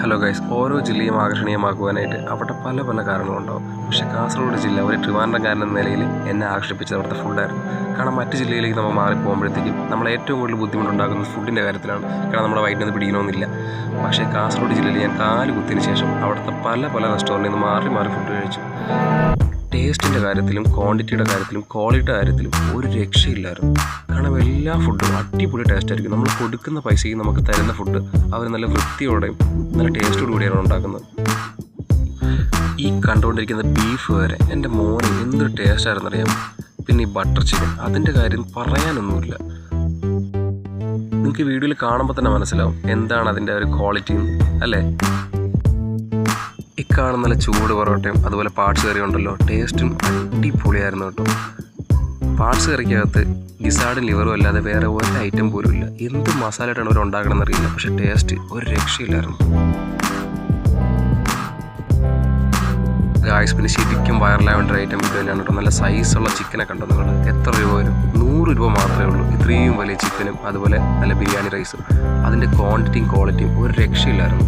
Hello guys ഓരോ ജില്ലയും ആകർഷണീയമാക്കുവാനായിട്ട് അവിടെ പല പല കാരണങ്ങളുണ്ടാവും. പക്ഷേ കാസർഗോഡ് ജില്ല ഒരു ട്രിവാൻഡ്രംകാരൻ എന്ന നിലയിൽ എന്നെ ആകർഷിപ്പിച്ചത് അവിടുത്തെ ഫുഡായിരുന്നു കാരണം മറ്റ് ജില്ലയിലേക്ക് നമ്മൾ മാറിപ്പോകുമ്പോഴത്തേക്കും നമ്മൾ ഏറ്റവും കൂടുതൽ ബുദ്ധിമുട്ടുണ്ടാക്കുന്നത് ഫുഡിന്റെ കാര്യത്തിലാണ്. കാരണം നമ്മുടെ വയറ്റിന് പിടിക്കണമെന്നില്ല. പക്ഷേ കാസർഗോഡ് ജില്ലയിൽ ഞാൻ കാൽ കുത്തിയതിന് ശേഷം അവിടുത്തെ പല പല റെസ്റ്റോറന്റിൽ നിന്ന് മാറി മാറി ഫുഡ് കഴിച്ചു. ടേസ്റ്റിന്റെ കാര്യത്തിലും ക്വാണ്ടിറ്റിയുടെ കാര്യത്തിലും ക്വാളിറ്റിയുടെ കാര്യത്തിലും ഒരു രക്ഷയില്ലായിരുന്നു. കാരണം എല്ലാ ഫുഡും അടിപൊളി ടേസ്റ്റ് ആയിരിക്കും. നമ്മൾ കൊടുക്കുന്ന പൈസയ്ക്ക് നമുക്ക് തരുന്ന ഫുഡ് അവർ നല്ല വൃത്തിയോടെയും നല്ല ടേസ്റ്റോടു കൂടിയാണ് ഉണ്ടാക്കുന്നത്. ഈ കണ്ടുകൊണ്ടിരിക്കുന്ന ബീഫ് വരെ എന്റെ മോന് എന്തൊരു ടേസ്റ്റ് ആയിരുന്നറിയാം പിന്നെ ഈ ബട്ടർ ചിക്കൻ അതിന്റെ കാര്യം പറയാനൊന്നുമില്ല. നിങ്ങൾക്ക് വീഡിയോയിൽ കാണുമ്പോൾ തന്നെ മനസ്സിലാവും. എന്താണ് അതിന്റെ ഒരു ക്വാളിറ്റി അല്ലേ? ഇക്കാണുന്ന നല്ല ചൂട് പൊറോട്ടയും അതുപോലെ പാർട്സ് കറി ഉണ്ടല്ലോ ടേസ്റ്റും അടിപൊളിയായിരുന്നു കേട്ടോ. പാർട്സ് കറിക്കകത്ത് ഗിസാർഡും ലിവറും അല്ലാതെ വേറെ ഒരു ഐറ്റം പോലും ഇല്ല. എന്ത് മസാലയായിട്ടാണ് അവർ ഉണ്ടാക്കണമെന്ന് അറിയില്ല പക്ഷെ ടേസ്റ്റ് ഒരു രക്ഷയില്ലായിരുന്നു. ഗായ്സ് പിന്നെ ശരിക്കും വൈറലാവേണ്ട ഐറ്റം ഇത് തന്നെയാണ് കേട്ടോ. നല്ല സൈസുള്ള ചിക്കനൊക്കെ കണ്ടോ നിങ്ങൾ എത്ര രൂപ വരും? നൂറ് രൂപ മാത്രമേ ഉള്ളൂ. ഇത്രയും വലിയ ചിക്കനും അതുപോലെ നല്ല ബിരിയാണി റൈസും അതിന്റെ ക്വാണ്ടിറ്റിയും ക്വാളിറ്റിയും ഒരു രക്ഷയില്ലായിരുന്നു.